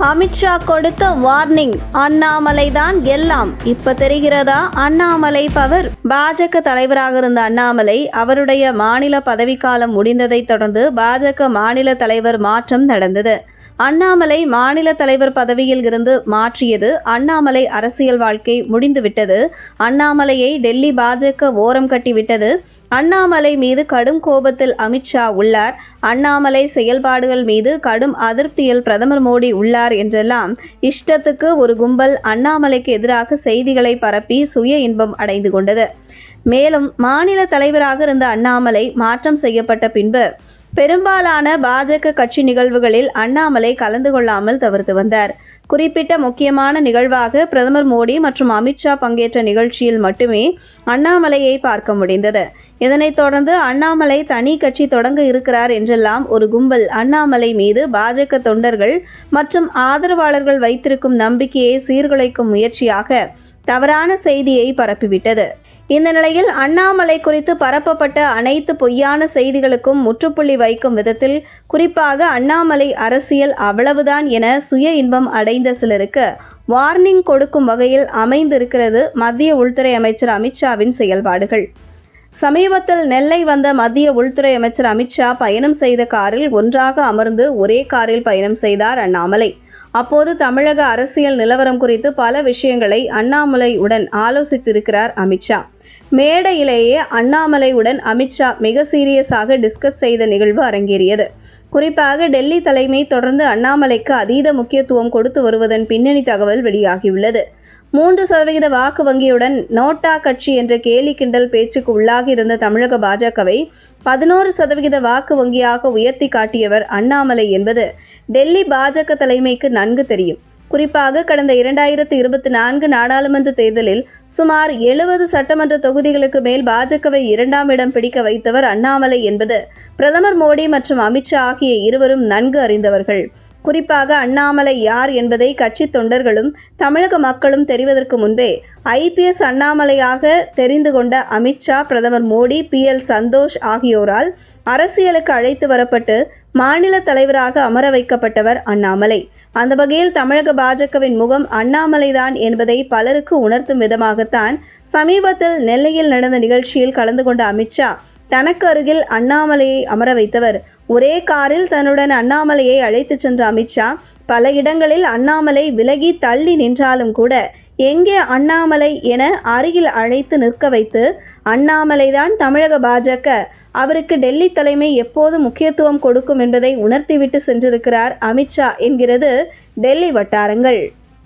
அமித்ஷா கொடுத்த வார்னிங் அண்ணாமலை தான் எல்லாம். இப்ப தெரிகிறதா? அண்ணாமலை பவர். பாஜக தலைவராக இருந்த அண்ணாமலை அவருடைய மாநில பதவிக்காலம் முடிந்ததைத் தொடர்ந்து பாஜக மாநில தலைவர் மாற்றம் நடந்தது. அண்ணாமலை மாநில தலைவர் பதவியில் இருந்து மாற்றியது அண்ணாமலை அரசியல் வாழ்க்கை முடிந்துவிட்டது. அண்ணாமலையை டெல்லி பாஜக ஓரம் கட்டிவிட்டது. அண்ணாமலை மீது கடும் கோபத்தில் அமித்ஷா உள்ளார். அண்ணாமலை செயல்பாடுகள் மீது கடும் அதிருப்தியில் பிரதமர் மோடி உள்ளார் என்றெல்லாம் இஷ்டத்துக்கு ஒரு கும்பல் அண்ணாமலைக்கு எதிராக செய்திகளை பரப்பி சுய இன்பம் அடைந்து கொண்டது. மேலும் மாநில தலைவராக இருந்த அண்ணாமலை மாற்றம் செய்யப்பட்ட பின்பு பெரும்பாலான பாஜக கட்சி நிகழ்வுகளில் அண்ணாமலை கலந்து கொள்ளாமல் தவிர்த்து வந்தார். குறிப்பிட்ட முக்கியமான நிகழ்வாக பிரதமர் மோடி மற்றும் அமித்ஷா பங்கேற்ற நிகழ்ச்சியில் மட்டுமே அண்ணாமலையை பார்க்க முடிந்தது. இதனைத் தொடர்ந்து அண்ணாமலை தனி கட்சி தொடங்க இருக்கிறார் என்றெல்லாம் ஒரு கும்பல் அண்ணாமலை மீது பாஜக தொண்டர்கள் மற்றும் ஆதரவாளர்கள் வைத்திருக்கும் நம்பிக்கையை சீர்குலைக்கும் முயற்சியாக தவறான செய்தியை பரப்பிவிட்டது. இந்த நிலையில் அண்ணாமலை குறித்து பரப்பப்பட்ட அனைத்து பொய்யான செய்திகளுக்கும் முற்றுப்புள்ளி வைக்கும் விதத்தில் குறிப்பாக அண்ணாமலை அரசியல் அவ்வளவுதான் என சுய இன்பம் அடைந்த சிலருக்கு வார்னிங் கொடுக்கும் வகையில் அமைந்திருக்கிறது மத்திய உள்துறை அமைச்சர் அமித்ஷாவின் செயல்பாடுகள். சமீபத்தில் நெல்லை வந்த மத்திய உள்துறை அமைச்சர் அமித்ஷா பயணம் செய்த காரில் ஒன்றாக அமர்ந்து ஒரே காரில் பயணம் செய்தார் அண்ணாமலை. அப்போது தமிழக அரசியல் நிலவரம் குறித்து பல விஷயங்களை அண்ணாமலையுடன் ஆலோசித்திருக்கிறார் அமித்ஷா மேடையிலேயே அண்ணாமலையுடன் அமித்ஷா மிக சீரியஸாக டிஸ்கஸ் செய்த நிகழ்வு அரங்கேறியது. குறிப்பாக டெல்லி தலைமை தொடர்ந்து அண்ணாமலைக்கு அதீத முக்கியத்துவம் கொடுத்து வருவதன் பின்னணி தகவல் வெளியாகியுள்ளது. மூன்று சதவிகித வாக்கு வங்கியுடன் நோட்டா கட்சி என்ற கேலி கிண்டல் பேச்சுக்கு உள்ளாகி இருந்த தமிழக பாஜகவை பதினோரு சதவிகித வாக்கு வங்கியாக உயர்த்தி காட்டியவர் அண்ணாமலை என்பது டெல்லி பாஜக தலைமைக்கு நன்கு தெரியும். குறிப்பாக கடந்த இரண்டாயிரத்து இருபத்தி நான்கு நாடாளுமன்ற தேர்தலில் சுமார் எழுபது சட்டமன்ற தொகுதிகளுக்கு மேல் பாஜகவை இரண்டாம் இடம் பிடிக்க வைத்தவர் அண்ணாமலை என்பது பிரதமர் மோடி மற்றும் அமித்ஷா ஆகிய இருவரும் நன்கு அறிந்தவர்கள். குறிப்பாக அண்ணாமலை யார் என்பதை கட்சி தொண்டர்களும் தமிழக மக்களும் தெரிவதற்கு முன்பே ஐபிஎஸ் அண்ணாமலையாக தெரிந்து கொண்ட அமித்ஷா பிரதமர் மோடி பி எல் சந்தோஷ் ஆகியோரால் அரசியலுக்கு அழைத்து வரப்பட்டு மாநில தலைவராக அமர வைக்கப்பட்டவர் அண்ணாமலை. அந்த வகையில் தமிழக பாஜகவின் முகம் அண்ணாமலைதான் என்பதை பலருக்கு உணர்த்தும் விதமாகத்தான் சமீபத்தில் நெல்லையில் நடந்த நிகழ்ச்சியில் கலந்து கொண்ட அமித்ஷா தனக்கு அருகில் அண்ணாமலையை அமர வைத்தவர். ஒரே காரில் தன்னுடன் அண்ணாமலையை அழைத்துச் சென்ற அமித்ஷா பல இடங்களில் அண்ணாமலை விலகி தள்ளி நின்றாலும் கூட எங்கே அண்ணாமலை என அருகில் அழைத்து நிற்க வைத்து அண்ணாமலைதான் தமிழக பாஜக. அவருக்கு டெல்லி தலைமை எப்போது முக்கியத்துவம் கொடுக்கும் என்பதை உணர்த்திவிட்டு சென்றிருக்கிறார் அமித்ஷா என்கிறது டெல்லி வட்டாரங்கள்.